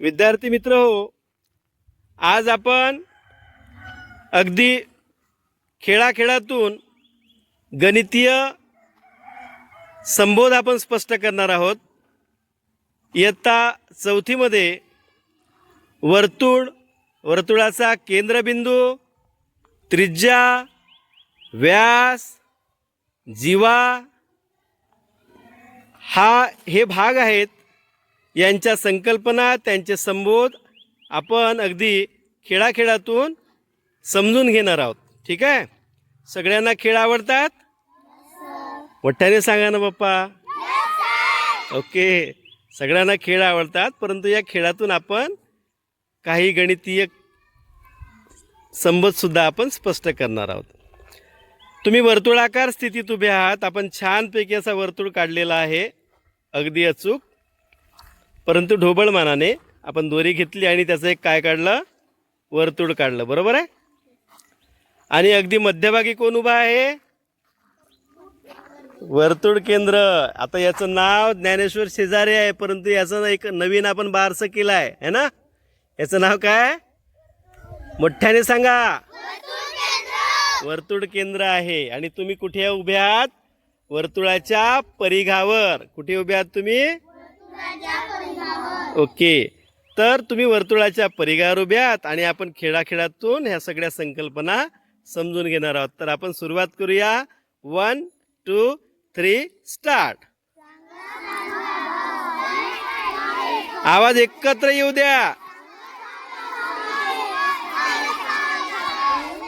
विद्यार्थी मित्र हो आज आपण अगदी खेळाखेळातून गणितीय संबोध आपण स्पष्ट करणार आहोत. इयत्ता चौथीमध्ये वर्तुळ वर्तुळाचा केंद्रबिंदू त्रिज्या व्यास जीवा हा हे भाग आहेत. यांच्या संकल्पना त्यांचे संबोध आपण अगदी खेळाखेळातून समजून घेणार आहोत. ठीक आहे? सगळ्यांना खेळ आवडतात? मोठ्याने सांगा ना बाप्पा ओके. सगळ्यांना खेळ आवडतात परंतु या खेळातून आपण काही गणितीय संबंधसुद्धा आपण स्पष्ट करणार आहोत. तुम्ही वर्तुळाकार स्थितीत उभे आहात. आपण छानपैकी असा वर्तुळ काढलेला आहे. अगदी अचूक. परंतु ढोबळमानाने आपण दोरी घेतली आणि त्याचं एक काय काढलं? वर्तुळ काढलं. बरोबर आहे? आणि अगदी मध्यभागी कोण उभा आहे? वर्तुळ केंद्र. आता याचं नाव ज्ञानेश्वर शेजारी आहे परंतु याचं एक नवीन आपण बारसं केलं आहे है ना? याचं नाव काय? मोठ्याने सांगा. वर्तुळ केंद्र आहे. आणि तुम्ही कुठे उभे आहात? वर्तुळाच्या परिघावर. कुठे उभे आहात तुम्ही? ओके. तर तुम्ही वर्तुळाच्या परिघावर उभ्यात आणि आपण खेळाखेळातून ह्या सगळ्या संकल्पना समजून घेणार आहोत. तर आपण सुरुवात करूया. वन टू थ्री स्टार्ट आवाज एकत्र येऊ द्या.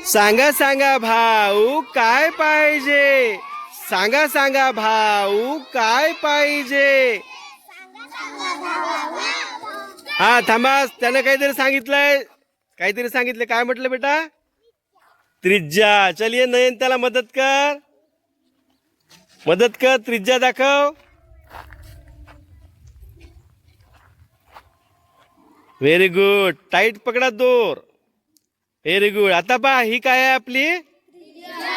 सांगा सांगा भाऊ काय पाहिजे? सांगा सांगा भाऊ काय पाहिजे? हा थांबा त्यानं काहीतरी सांगितलंय. काहीतरी सांगितलं काय म्हटलं बेटा? त्रिज्या. चलिये नयन त्याला मदत कर. मदत कर त्रिज्या दाखव. व्हेरी गुड टाईट पकडा दोर. व्हेरी गुड आता पहा ही काय आहे आपली?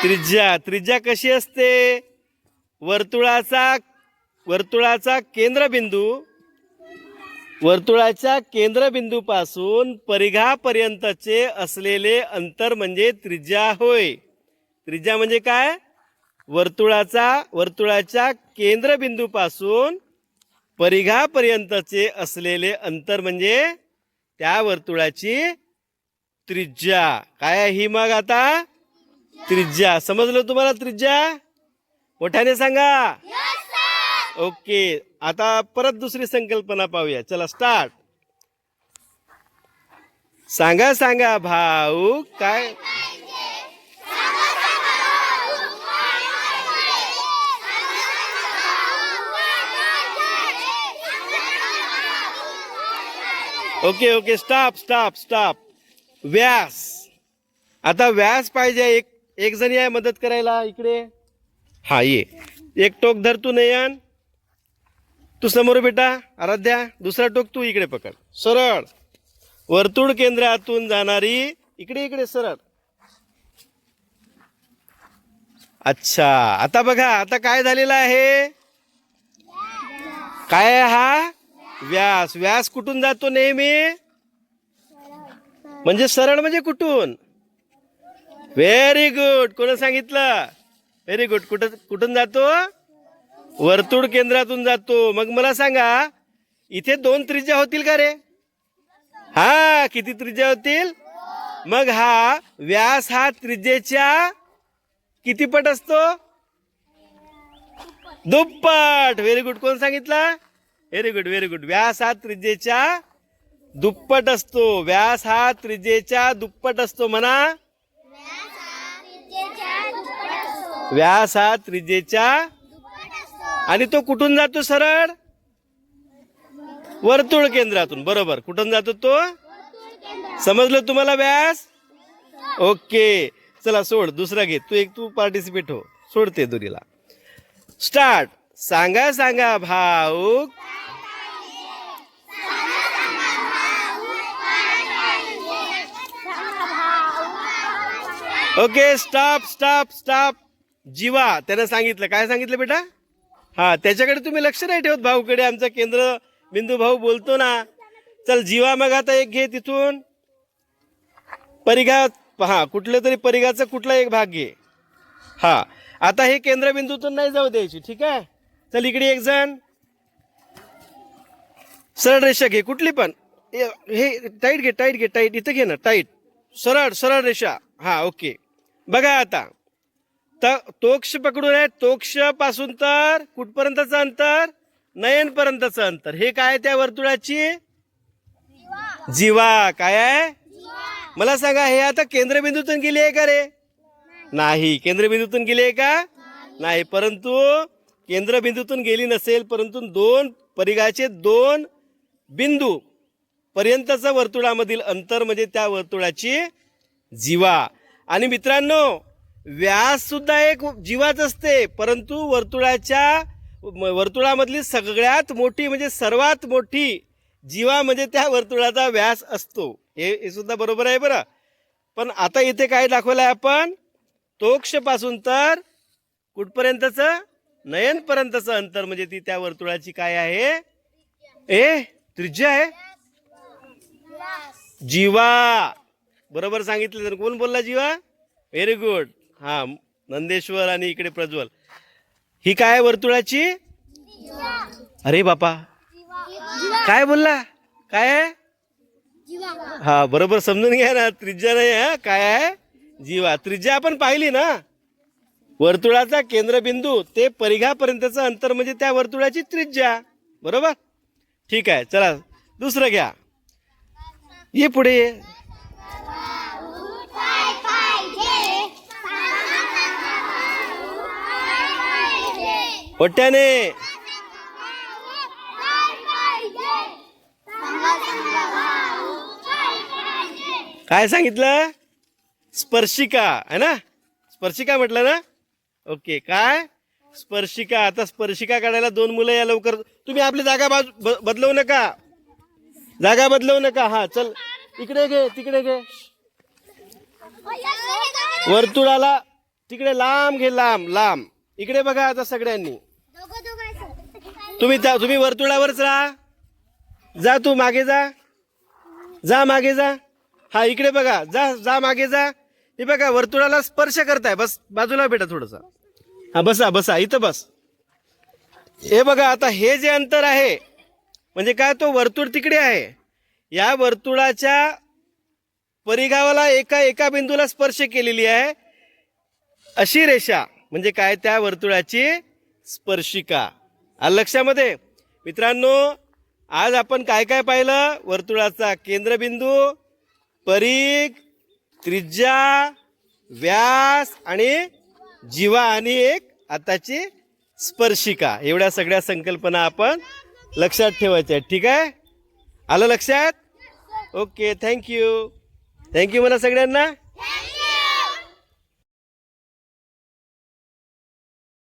त्रिज्या. त्रिज्या कशी असते? वर्तुळाचा वर्तुळाचा केंद्रबिंदू. वर्तुळाच्या केंद्रबिंदूपासून परिघापर्यंतचे असलेले अंतर म्हणजे त्रिज्या होय. त्रिज्या म्हणजे काय? वर्तुळाचा वर्तुळाच्या केंद्रबिंदूपासून परिघापर्यंतचे असलेले अंतर म्हणजे त्या वर्तुळाची त्रिज्या. काय ही मग आता? त्रिज्या. समजलं तुम्हाला त्रिज्या? मोठ्याने सांगा. ओके आता परत दुसरी संकल्पना पाहूया. चला स्टार्ट सांगा सांगा भाऊ काय? Okay okay stop stop stop व्यास. आता व्यास पाहिजे एक एक जणी आहे मदत करायला इकडे. हा ये. एक टोक धर तू नयन. तू समोर बेटा आराध्या दुसरा टोक तू इकडे पकड. सरळ. वर्तुळ केंद्रातून जाणारी इकडे इकडे सरळ. अच्छा आता बघा आता काय झालेलं आहे? काय हा? व्यास. व्यास कुठून जातो नेहमी? म्हणजे सरळ म्हणजे कुठून? व्हेरी गुड कोण सांगितलं? व्हेरी गुड कुठं कुठून जातो? वर्तुळ केंद्रातून जातो. मग मला सांगा इथे दोन त्रिज्या होतील का रे? हा किती त्रिज्या होतील? मग हा व्यास हा त्रिज्येच्या किती पट असतो? दुप्पट. व्हेरी गुड कोण सांगितलं? व्हेरी गुड व्हेरी गुड व्यास हा त्रिज्येच्या दुप्पट असतो. व्यास हा त्रिज्येच्या दुप्पट असतो. म्हणा. व्यास हा त्रिज्येच्या आणि तो कुठून जातो सरळ? वर्तुळ केंद्रातून. बरोबर. कुठून जातो तो? समजलं तुम्हाला व्यास? ओके. चला सोड. दुसरा घे. तू एक तू पार्टिसिपेट हो. सोडते दुरीला. स्टार्ट सांगा सांगा भाऊ ओके स्टॉप स्टॉप स्टॉप जीवा. त्यानं सांगितलं. काय सांगितलं बेटा? हा त्याच्याकडे तुम्ही लक्ष नाही ठेवत भाऊकडे. आमचा केंद्र बिंदू भाऊ बोलतो ना चल जीवा मग आता एक घे तिथून. परिघा हा कुठल्या तरी परिघाचा कुठला एक भाग घे. हा आता हे केंद्रबिंदूतून नाही जाऊ द्यायची ठीक आहे? चल इकडे एक जण. सरळ रेषा घे कुठली पण. हे टाईट घे टाईट घे टाईट इथं घे ना टाईट सरळ सरळ रेषा. हा ओके बघा आता. तर तोक्ष पकडून आहे. तोक्षपासून तर कुठपर्यंतचं अंतर? नयनपर्यंतचं अंतर. हे काय त्या वर्तुळाची? जीवा. काय आहे? मला सांगा हे आता केंद्रबिंदूतून गेली आहे का रे? नाही. केंद्रबिंदूतून गेली आहे का? नाही. परंतु केंद्रबिंदूतून गेली नसेल परंतु दोन परिघाचे दोन बिंदू पर्यंतचं वर्तुळामधील अंतर म्हणजे त्या वर्तुळाची जीवा. आणि मित्रांनो व्यास सुद्धा एक जीवाच असते परंतु वर्तुळाच्या वर्तुळामधली सगळ्यात मोठी म्हणजे सर्वात मोठी जीवा म्हणजे त्या वर्तुळाचा व्यास असतो. हे हे सुद्धा बरोबर आहे बरं. पण आता इथे काय दाखवलं आहे आपण? तोक्षपासून तर कुठपर्यंतचं? नयनपर्यंतचं अंतर म्हणजे ती त्या वर्तुळाची काय आहे? ए त्रिज्या आहे? जीवा. बरोबर सांगितलं तर कोण बोलला जीवा? व्हेरी गुड हा नंदेश्वर आणि इकडे प्रज्वल. ही काय वर्तुळाची? अरे बापा. काय बोलला? काय आहे? हा बरोबर समजून घ्या ना त्रिज्या नाही हा. काय आहे? जीवा. त्रिज्या आपण पाहिली ना. वर्तुळाचा केंद्रबिंदू ते परिघापर्यंतचं अंतर म्हणजे त्या वर्तुळाची त्रिज्या. बरोबर? ठीक आहे चला दुसरं घ्या. ये पुढे पट्ट्याने. काय सांगितलं? स्पर्शिका है ना? स्पर्शिका म्हटलं ना? ओके काय? स्पर्शिका आता स्पर्शिका काढायला दोन मुलं या लवकर. तुम्ही आपली जागा बाजू बदलवू नका. जागा बदलवू नका. हा चल. इकडे घे तिकडे घे. वर्तुळाला तिकडे लांब घे लांब लांब. इकडे बघा आता सगळ्यांनी. तुम्ही त्या तुम्ही वर्तुळावरच राहा. जा तू मागे जा. जा मागे जा. हा इकडे बघा. जा जा मागे जा. हे बघा वर्तुळाला स्पर्श करताय. बस बाजूला बेटा थोडंसं. हा बसा बसा. इथं बस. हे बघा आता हे जे अंतर आहे म्हणजे काय तो वर्तुळ तिकडे आहे. या वर्तुळाच्या परिघावाला एका एका बिंदूला स्पर्श केलेली आहे. अशी रेषा म्हणजे काय त्या वर्तुळाची स्पर्शिका. लक्षामध्ये मित्रांनो आज आपण काय काय पाहिलं? वर्तुळाचा केंद्रबिंदू परीघ त्रिज्या व्यास आणि जीवा आणि एक आताची स्पर्शिका. एवढ्या सगळ्या संकल्पना आपण लक्षात ठेवायच्या आहेत. ठीक आहे? आलं लक्षात? Okay thank you. थँक्यू मला सगळ्यांना.